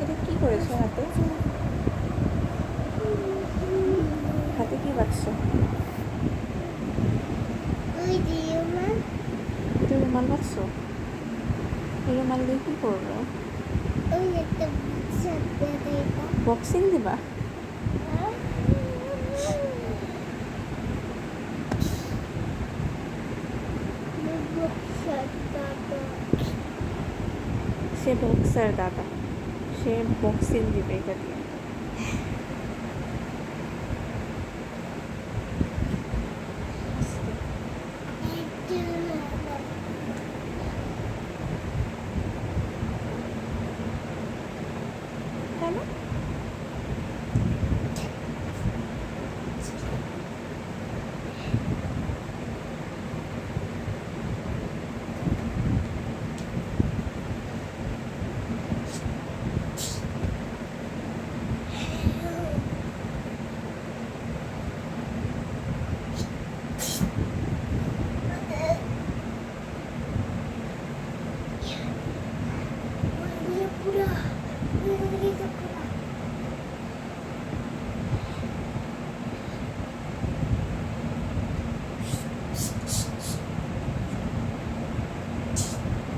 এটা কি করেছ হাতে? হাতে কি বাঁচছো তুমি রুমাল। বাঁচছো এই রুমাল দিয়ে কি করবে? বক্সিং দিবা? সে বক্সার দাদা। সে বক্সিং দিবে এটা দিয়ে।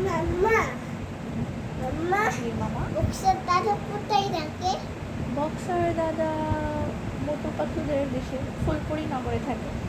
মাম্মা মাম্মা কি মামা? বক্সের দাদা কোথায় রাখে বক্সার দাদা মোটু পাখিদের দেশে ফুলপুরি নগরে থাকে।